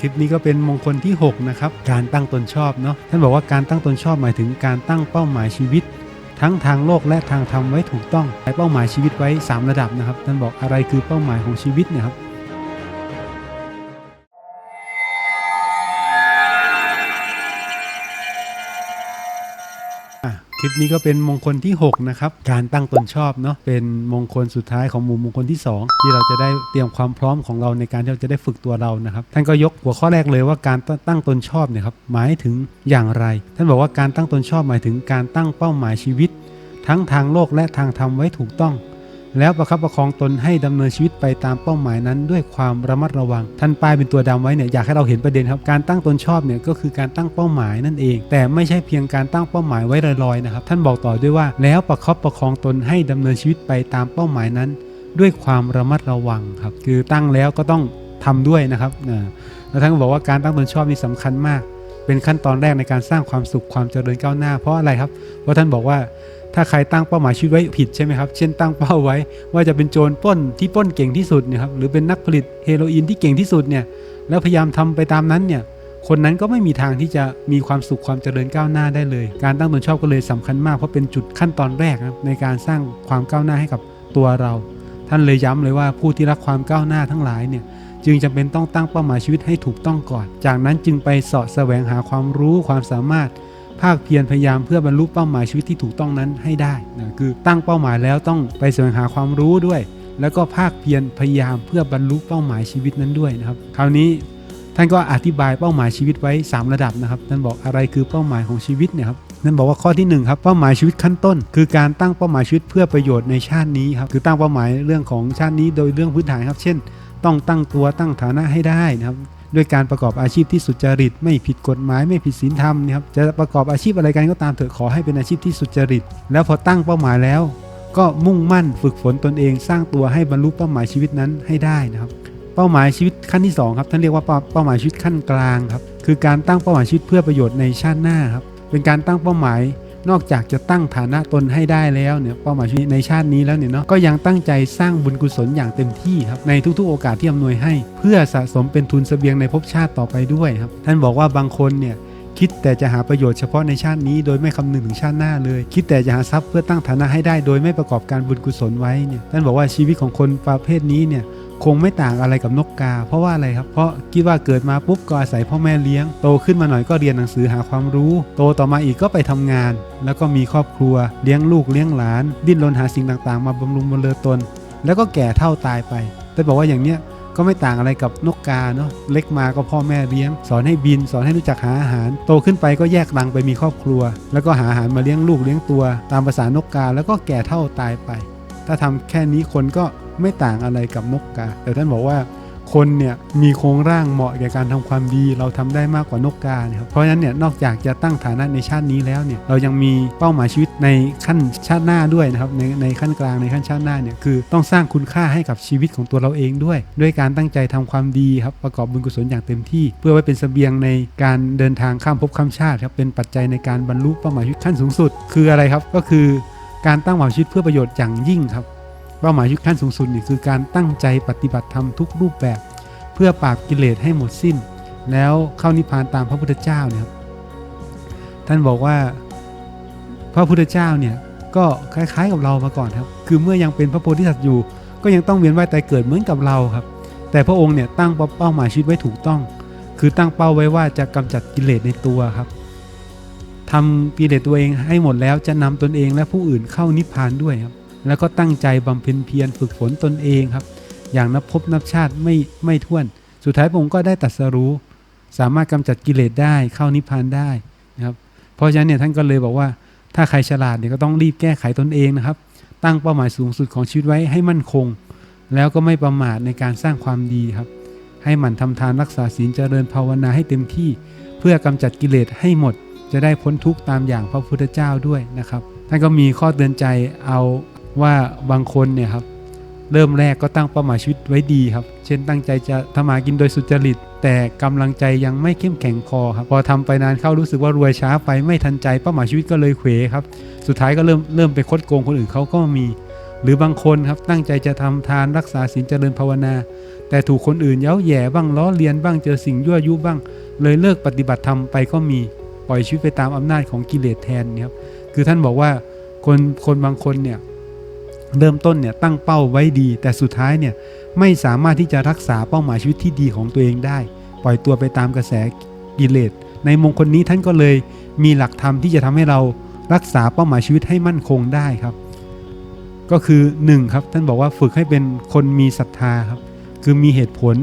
คลิปนี้ก็เป็นมงคลที่ 6 นะครับ การตั้งตนชอบเนาะท่านบอกว่าการตั้งตนชอบหมายถึงการตั้งเป้าหมายชีวิต ทั้งทางโลกและทางธรรมไว้ถูกต้องใช้เป้าหมายชีวิตไว้ 3 ระดับนะครับท่านบอกอะไรคือเป้าหมายของชีวิตเนี่ยครับ คลิปนี้ก็เป็นมงคลที่ 6 นะครับ การตั้งตนชอบเนาะเป็นมงคลสุดท้ายของหมู่มงคลที่ 2 ที่เราจะได้เตรียมความพร้อมของเราในการที่เราจะได้ฝึกตัวเรานะครับ ท่านก็ยกหัวข้อแรกเลยว่าการตั้งตนชอบเนี่ยครับหมายถึงอย่างไร ท่านบอกว่าการตั้งตนชอบหมายถึงการตั้งเป้าหมายชีวิต ทั้งทางโลกและทางธรรมไว้ถูกต้อง แล้วประคับประคองตนให้ดำเนินชีวิตไปตามเป้าหมายนั้น ด้วยความระมัดระวัง ท่านป้ายเป็นตัวดำไว้เนี่ยอยากให้เราเห็นประเด็นครับ การตั้งตนชอบเนี่ยก็คือการตั้งเป้าหมายนั่นเอง แต่ไม่ใช่เพียงการตั้งเป้าหมายไว้ลอยๆนะครับ ท่านบอกต่อด้วยว่า แล้วประคับประคองตนให้ดำเนินชีวิตไปตามเป้าหมายนั้น ด้วยความระมัดระวังครับ คือตั้งแล้วก็ต้องทำด้วยนะครับแล้วท่านก็บอกว่าการตั้งตนชอบนี่สำคัญมาก เป็นขั้นตอนแรกในการสร้างความสุขความเจริญก้าวหน้า เพราะอะไรครับ เพราะท่านบอกว่า ถ้าใครตั้งเป้าหมายชีวิตไว้ผิดใช่ไหมครับ เช่นตั้งเป้าไว้ ว่าจะเป็นโจรป้นที่ป้นเก่งที่สุดเนี่ยครับ หรือเป็นนักผลิตเฮโรอีนที่เก่งที่สุดเนี่ย แล้วพยายามทำไปตามนั้นเนี่ย คนนั้นก็ไม่มีทางที่จะมีความสุขความเจริญก้าวหน้าได้เลย การตั้งตนชอบก็เลยสำคัญมาก เพราะเป็นจุดขั้นตอนแรกในการสร้างความก้าวหน้าให้กับตัวเรา ท่านเลยย้ำเลยว่าผู้ที่รักความก้าวหน้าทั้งหลายเนี่ยจึงจำเป็นต้องตั้งเป้าหมายชีวิตให้ถูกต้องก่อน จากนั้นจึงไปเสาะแสวงหาความรู้ความสามารถ ภาคเพียรพยายามเพื่อบรรลุเป้าหมายชีวิตที่ถูกต้องนั้นให้ได้นะคือตั้งเป้าหมายแล้วต้องไปแสวงหาความรู้ด้วย แล้วก็ภาคเพียรพยายามเพื่อบรรลุเป้าหมายชีวิตนั้นด้วยนะครับ คราวนี้ท่านก็อธิบายเป้าหมายชีวิตไว้ 3 ระดับนะครับท่านบอกอะไรคือเป้าหมายของชีวิตเนี่ยครับนั่นบอกว่าข้อที่หนึ่งครับเป้าหมายชีวิตขั้นต้น คือการตั้งเป้าหมายชีวิตเพื่อประโยชน์ในชาตินี้ครับคือตั้งเป้าหมายเรื่องของชาตินี้โดยเรื่องพื้นฐานครับ เช่น ต้องตั้งตัวตั้งฐานะให้ได้นะครับ ด้วยการประกอบอาชีพที่สุจริต ไม่ผิดกฎหมายไม่ผิดศีลธรรมนะครับจะประกอบอาชีพอะไรกันก็ตามเถอะขอให้เป็นอาชีพที่สุจริต แล้วพอตั้งเป้าหมายแล้ว ก็มุ่งมั่นฝึกฝนตนเอง สร้างตัวให้บรรลุเป้าหมายชีวิตนั้นให้ได้นะครับ เป้าหมายชีวิตขั้นที่2ครับท่านเรียกว่าเป้าเป้าหมายชีวิตขั้นกลางครับคือการตั้งเป้าหมายชีวิตเพื่อประโยชน์ในชาติหน้าครับเป็นการตั้งเป้าหมาย นอกจากจะตั้งฐานะตนให้ได้แล้วเนี่ยเป้าหมายชีวิตในชาตินี้แล้วเนี่ยเนาะก็ยังตั้งใจสร้างบุญกุศลอย่างเต็มที่ครับในทุกๆ โอกาสที่อำนวยให้ เพื่อสะสมเป็นทุนเสบียงในภพชาติต่อไปด้วยครับท่านบอกว่าบางคนเนี่ยคิดแต่จะหาประโยชน์เฉพาะในชาตินี้ โดยไม่คำนึงถึงชาติหน้าเลย คิดแต่จะหาทรัพย์เพื่อตั้งฐานะให้ได้ โดยไม่ประกอบการบุญกุศลไว้เนี่ยท่านบอกว่าชีวิตของคนประเภทนี้เนี่ย คงไม่ต่างอะไรกับนกกา เพราะว่าอะไรครับ เพราะคิดว่าเกิดมาปุ๊บก็อาศัยพ่อแม่เลี้ยง โตขึ้นมาหน่อยก็เรียนหนังสือหาความรู้ โตต่อมาอีกก็ไปทำงาน แล้วก็มีครอบครัว เลี้ยงลูกเลี้ยงหลาน ดิ้นรนหาสิ่งต่างๆ มาบำรุงบำเรอตน แล้วก็แก่เท่าตายไป แต่บอกว่าอย่างเนี้ยก็ไม่ต่างอะไรกับนกกาเนาะเล็กมาก็พ่อแม่เลี้ยง สอนให้บิน สอนให้รู้จักหาอาหาร โตขึ้นไปก็แยกรังไปมีครอบครัว แล้วก็หาอาหารมาเลี้ยงลูกเลี้ยงตัว ตามภาษานกกาแล้วก็แก่เท่าตายไป ถ้าทำแค่นี้คนก็ ไม่ต่างอะไรกับนกกา แต่ท่านบอกว่าคนเนี่ยมีโครงร่างเหมาะแก่การทำความดีเราทำได้มากกว่านกกาเนี่ยครับเพราะฉะนั้นเนี่ยนอกจากจะตั้งฐานะในชาตินี้แล้วเนี่ยเรายังมีเป้าหมายชีวิตในขั้นชาติหน้าด้วยนะครับในในขั้นกลางในขั้นชาติหน้าเนี่ยคือต้องสร้างคุณค่าให้กับชีวิตของตัวเราเองด้วย ด้วยการตั้งใจทำความดีครับประกอบบุญกุศลอย่างเต็มที่ เพื่อไว้เป็นเสบียงในการเดินทางข้ามภพข้ามชาติครับเป็นปัจจัยในการบรรลุเป้าหมายชีวิตขั้นสูงสุด คืออะไรครับก็คือการตั้งหมายชีวิตเพื่อประโยชน์อย่างยิ่งครับ เป้าหมายชีวิตขั้นสูงสุดนี่คือการตั้งใจปฏิบัติธรรมทุกรูปแบบ เพื่อปราบกิเลสให้หมดสิ้น แล้วเข้านิพพานตามพระพุทธเจ้าเนี่ยครับท่านบอกว่าพระพุทธเจ้าเนี่ยก็คล้ายๆกับเรามาก่อนครับ คือเมื่อยังเป็นพระโพธิสัตว์อยู่ ก็ยังต้องเวียนว่ายตายเกิดเหมือนกับเราครับ แต่พระองค์เนี่ยตั้งเป้าหมายชีวิตไว้ถูกต้อง คือตั้งเป้าไว้ว่าจะกำจัดกิเลสในตัวครับทำกิเลสตัวเองให้หมดแล้วจะนำตนเองและผู้อื่นเข้านิพพานด้วยครับ แล้วก็ตั้งใจบำเพ็ญเพียรฝึกฝนตนเองครับ อย่างนับพบนับชาติไม่ไม่ท้วน สุดท้ายพระองค์ก็ได้ตรัสรู้ สามารถกำจัดกิเลสได้เข้านิพพานได้นะครับ เพราะฉะนั้นเนี่ยท่านก็เลยบอกว่าถ้าใครฉลาดเนี่ยก็ต้องรีบแก้ไขตนเองนะครับ ตั้งเป้าหมายสูงสุดของชีวิตไว้ให้มั่นคง แล้วก็ไม่ประมาทในการสร้างความดีครับ ให้หมั่นทำทานรักษาศีลเจริญภาวนาให้เต็มที่ เพื่อกำจัดกิเลสให้หมด จะได้พ้นทุกข์ตามอย่างพระพุทธเจ้าด้วยนะครับท่านก็มีข้อเตือนใจเอา ว่าบางคนเนี่ยครับเริ่มแรกก็ตั้งเป้าหมายชีวิตไว้ดีครับ เช่นตั้งใจจะทำมากินโดยสุจริต แต่กำลังใจยังไม่เข้มแข็งพอครับ พอทำไปนานเข้ารู้สึกว่ารวยช้าไปไม่ทันใจเป้าหมายชีวิตก็เลยเขวครับ สุดท้ายก็เริ่มเริ่มไปคดโกงคนอื่นเขาก็มี หรือบางคนครับตั้งใจจะทำทานรักษาศีลเจริญภาวนา แต่ถูกคนอื่นเย้าแย่บ้างล้อเลียนบ้างเจอสิ่งยั่วยุบ้าง เลยเลิกปฏิบัติธรรมไปก็มีปล่อยชีวิตไปตามอำนาจของกิเลสแทนครับ คือท่านบอกว่าคนคนบางคนเนี่ย เริ่มต้นเนี่ยตั้งเป้าไว้ดี แต่สุดท้ายเนี่ยไม่สามารถที่จะรักษาเป้าหมายชีวิตที่ดีของตัวเองได้ ปล่อยตัวไปตามกระแสกิเลสในมงคลนี้ท่านก็เลยมีหลักธรรมที่จะทำให้เรารักษาเป้าหมายชีวิตให้มั่นคงได้ครับ ก็คือ1ครับท่านบอกว่าฝึกให้เป็นคนมีศรัทธาครับคือมีเหตุผล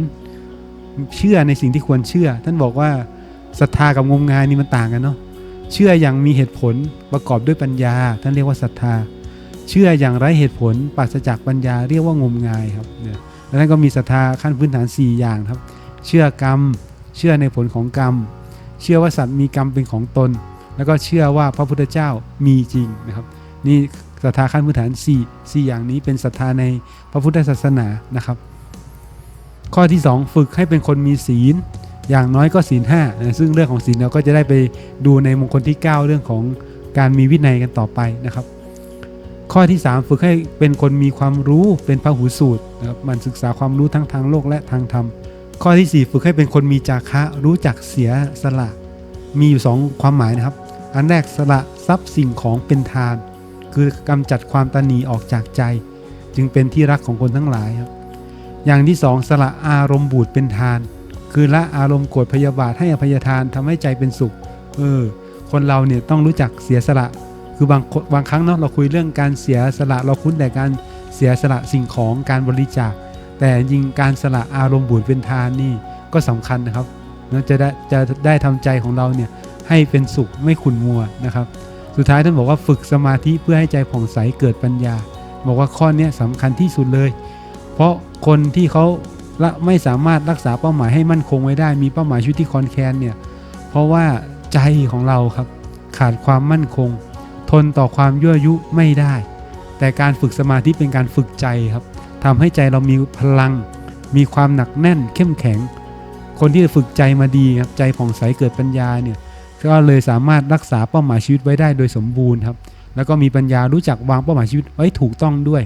เชื่อในสิ่งที่ควรเชื่อ ท่านบอกว่าศรัทธากับงมงายนี่มันต่างกันเนาะเชื่ออย่างมีเหตุผลประกอบด้วยปัญญา ท่านเรียกว่าศรัทธา เชื่ออย่างไร้เหตุผลปราศจากปัญญาเรียกว่างมงายครับเนี่ยแล้วท่านก็มีศรัทธาขั้นพื้นฐาน 4 อย่างครับ เชื่อกรรม เชื่อในผลของกรรม เชื่อว่าสัตว์มีกรรมเป็นของตน แล้วก็เชื่อว่าพระพุทธเจ้ามีจริงนะครับนี่ศรัทธาขั้นพื้นฐาน 4 4 อย่างนี้เป็นศรัทธาในพระพุทธศาสนานะครับ ข้อที่ 2 ฝึกให้เป็นคนมีศีล อย่างน้อยก็ศีลห้านะซึ่งเรื่องของศีลเราก็จะได้ไปดูในมงคลที่ 9 เรื่องของการมีวินัยกันต่อไปนะครับ ข้อที่ 3 ฝึกให้เป็นคนมีความรู้เป็นพหูสูตรนะครับมันศึกษาความรู้ทั้งทางโลกและทางธรรม ข้อที่ 4 ฝึกให้เป็นคนมีจาคะรู้จักเสียสละ มีอยู่ 2 ความหมายนะครับ อันแรกสละทรัพย์สิ่งของเป็นทาน คือกำจัดความตนีออกจากใจ จึงเป็นที่รักของคนทั้งหลายครับอย่างที่สองสละอารมณ์บูดเป็นทาน คือละอารมณ์โกรธพยาบาทให้อภัยทานทำให้ใจเป็นสุขเออคนเราเนี่ยต้องรู้จักเสียสละ คือบางคนบางครั้งเนาะเราคุยเรื่องการเสียสละเราคุ้นแต่การเสียสละสิ่งของการบริจาค แต่จริงการสละอารมณ์บูดเป็นทานนี่ก็สำคัญนะครับเนาะจะได้จะได้ทำใจของเราเนี่ยให้เป็นสุขไม่ขุ่นมัวนะครับ สุดท้ายท่านบอกว่าฝึกสมาธิเพื่อให้ใจผ่องใสเกิดปัญญา บอกว่าข้อนี้ยสำคัญที่สุดเลย เพราะคนที่เขาละไม่สามารถรักษาเป้าหมายให้มั่นคงไว้ได้ มีเป้าหมายชีวิตที่คอนแคนเนี่ยเพราะว่าใจของเราครับขาดความมั่นคง ทนต่อความยั่วยุไม่ได้ แต่การฝึกสมาธิเป็นการฝึกใจครับทำให้ใจเรามีพลัง มีความหนักแน่นเข้มแข็ง คนที่ฝึกใจมาดีครับใจผ่องใสเกิดปัญญาเนี่ยก็เลยสามารถรักษาเป้าหมายชีวิตไว้ได้โดยสมบูรณ์ครับ แล้วก็มีปัญญารู้จักวางเป้าหมายชีวิตไว้ถูกต้องด้วย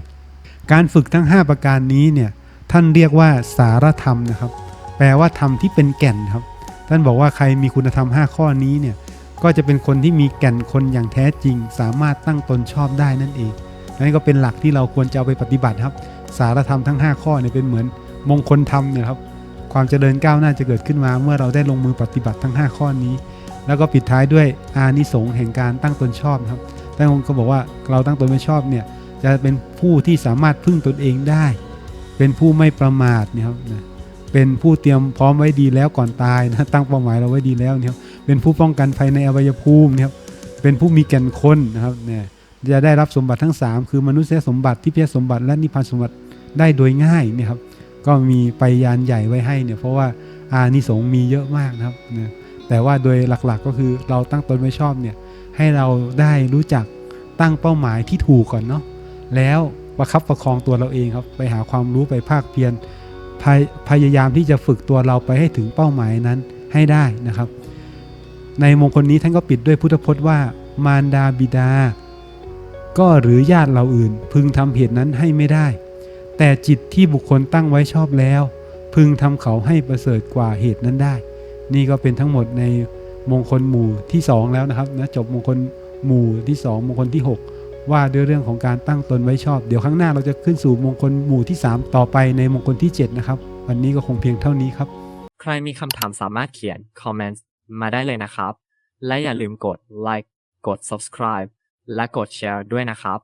การฝึกทั้ง 5 ประการนี้เนี่ยท่านเรียกว่าสารธรรมนะครับ แปลว่าธรรมที่เป็นแก่นครับ ท่านบอกว่าใครมีคุณธรรม 5 ข้อนี้เนี่ย ก็จะเป็นคนที่มีแก่นคนอย่างแท้จริง สามารถตั้งตนชอบได้นั่นเองนั่นก็เป็นหลักที่เราควรจะเอาไปปฏิบัติครับ สารธรรมทั้ง 5 ข้อเนี่ยเป็นเหมือนมงคลธรรมเนี่ยครับ ความเจริญก้าวหน้าจะเกิดขึ้นมาเมื่อเราได้ลงมือปฏิบัติทั้ง 5 ข้อนี้ แล้วก็ปิดท้ายด้วยอานิสงส์แห่งการตั้งตนชอบครับท่านองค์ก็บอกว่าเราตั้งตนไม่ชอบเนี่ยจะเป็นผู้ที่สามารถพึ่งตนเองได้ เป็นผู้ไม่ประมาทเนี่ยครับเป็นผู้เตรียมพร้อมไว้ดีแล้วก่อนตายนะตั้งเป้าหมายเราไว้ดีแล้วเนี่ยครับ เป็นผู้ป้องกันภัยในอวัยภูมินี่ยครับเป็นผู้มีแก่นคนนะครับเนี่ยจะได้รับสมบัติทั้ง 3 คือมนุษยสมบัติที่เพียสมบัติและนิพพานสมบัติได้โดยง่ายเนี่ยครับก็มีไปยานใหญ่ไว้ให้เนี่ยเพราะว่าอานิสงส์มีเยอะมากนะครับนะแต่ว่าโดยหลักๆก็คือเราตั้งตนไม่ชอบเนี่ยให้เราได้รู้จักตั้งเป้าหมายที่ถูกก่อนเนาะแล้วประคับประคองตัวเราเองครับไปหาความรู้ไปภาคเพียรพพยายามที่จะฝึกตัวเราไปให้ถึงเป้าหมายนั้นให้ได้นะครับ ในมงคลนี้ท่านก็ปิดด้วยพุทธพจน์ว่า มารดาบิดา ก็หรือญาติเราอื่น พึงทำเหตุนั้นให้ไม่ได้ แต่จิตที่บุคคลตั้งไว้ชอบแล้ว พึงทำเขาให้ประเสริฐกว่าเหตุนั้นได้ นี่ก็เป็นทั้งหมดในมงคลหมู่ที่สองแล้วนะครับนะจบมงคลหมู่ที่สองมงคลที่หกว่าด้วยเรื่องของการตั้งตนไว้ชอบ เดี๋ยวข้างหน้าเราจะขึ้นสู่มงคลหมู่ที่ 3 ต่อไปในมงคลที่ 7 นะครับ วันนี้ก็คงเพียงเท่านี้ครับ ใครมีคำถามสามารถเขียน คอมเมนต์ มาได้เลยนะครับ และอย่าลืมกดไลค์กด subscribe และกดแชร์ด้วยนะครับ